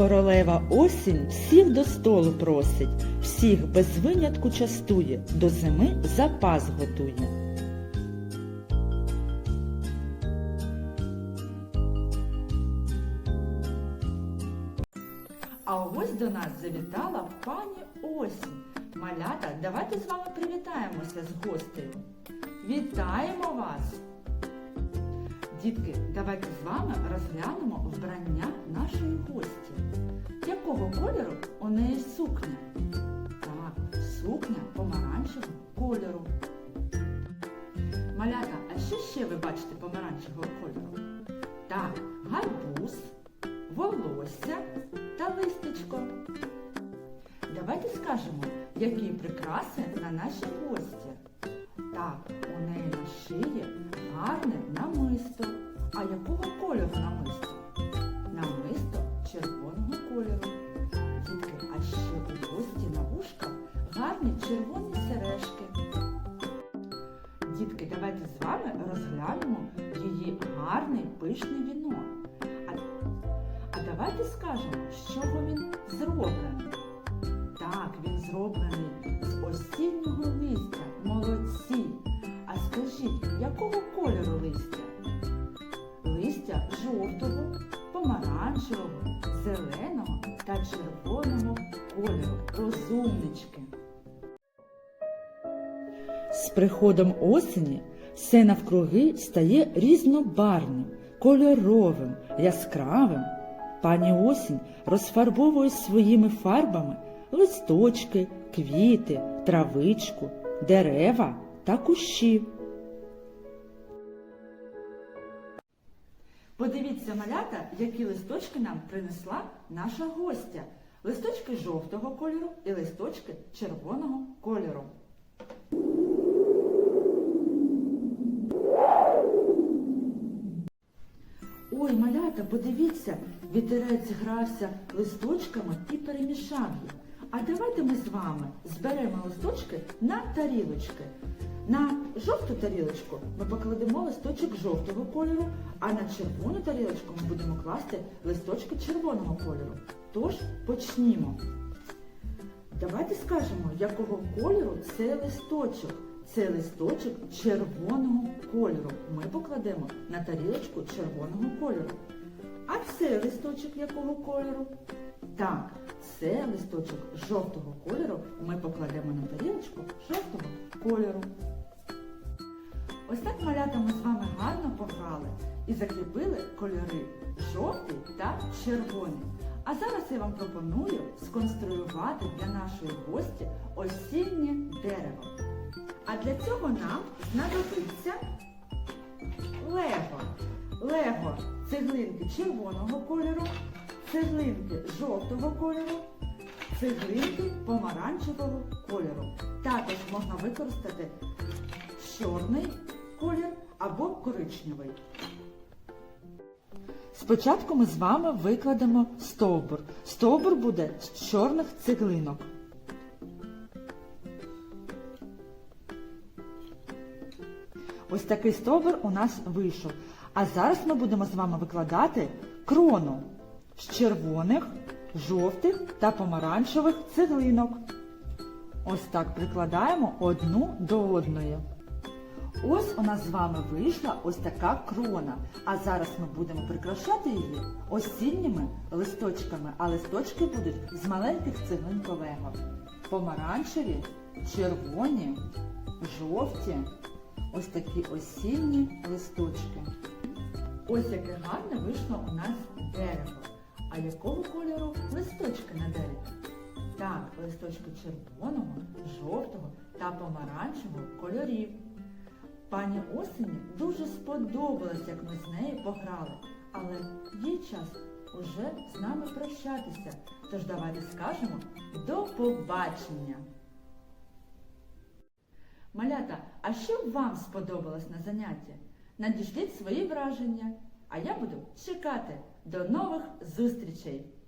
Королева осінь всіх до столу просить, всіх без винятку частує, до зими запас готує. А ось до нас завітала пані Осінь. Малята, давайте з вами привітаємося з гостею. Вітаємо вас! Дітки, давайте з вами розглянемо вбрання нашої гості. Якого кольору у неї сукня? Так, сукня помаранчевого кольору. Малята, а що ще ви бачите помаранчевого кольору? Так, гарбуз, волосся та листечко. Давайте скажемо, які прикраси на нашій гості. Так, у неї А якого кольору намисто? Намисто червоного кольору. Дітки, а ще у гості на вушках гарні червоні сережки. Дітки, давайте з вами розглянемо її гарний пишний вінок. А, а давайте скажемо, з чого він зроблений. Так, він зроблений з осіннього листя. Молодці. А скажіть, якого кольору листя? Жовтого, помаранчевого, зеленого та червоного кольору. Розумнички. З приходом осені все навкруги стає різнобарвним, кольоровим, яскравим. Пані осінь розфарбовує своїми фарбами листочки, квіти, травичку, дерева та кущі. Подивіться, малята, які листочки нам принесла наша гостя. Листочки жовтого кольору і листочки червоного кольору. Ой, малята, подивіться, вітерець грався листочками і перемішав їх. А давайте ми з вами зберемо листочки на тарілочки. На жовту тарілочку ми покладемо листочок жовтого кольору, а на червону тарілочку ми будемо класти листочки червоного кольору. Тож почнімо. Давайте скажемо, якого кольору цей листочок. Це листочок червоного кольору. Ми покладемо на тарілочку червоного кольору. А це листочок якого кольору? Так, це листочок жовтого кольору. Ми покладемо на тарілочку жовтого кольору. Ось так малята ми з вами гарно пограли і закріпили кольори жовтий та червоний. А зараз я вам пропоную сконструювати для нашої гості осіннє дерево. А для цього нам знадобиться лего. Лего цеглинки червоного кольору, цеглинки жовтого кольору, цеглинки помаранчевого кольору. Також можна використати чорний колір або коричневий. Спочатку ми з вами викладемо стовбур. Стовбур буде з чорних цеглинок. Ось такий стовбур у нас вийшов. А зараз ми будемо з вами викладати крону з червоних, жовтих та помаранчевих цеглинок. Ось так прикладаємо одну до одної. Ось у нас з вами вийшла ось така крона. А зараз ми будемо прикрашати її осінніми листочками, а листочки будуть з маленьких цеглин. Помаранчеві, червоні, жовті. Ось такі осінні листочки. Ось яке гарне вийшло у нас дерево. А якого кольору листочки на дереві? Так, листочки червоного, жовтого та помаранчевого кольорів. Пані Осені дуже сподобалось, як ми з нею пограли, але є час уже з нами прощатися. Тож давайте скажемо до побачення! Малята, а що вам сподобалось на занятті? Надішліть свої враження, а я буду чекати. До нових зустрічей!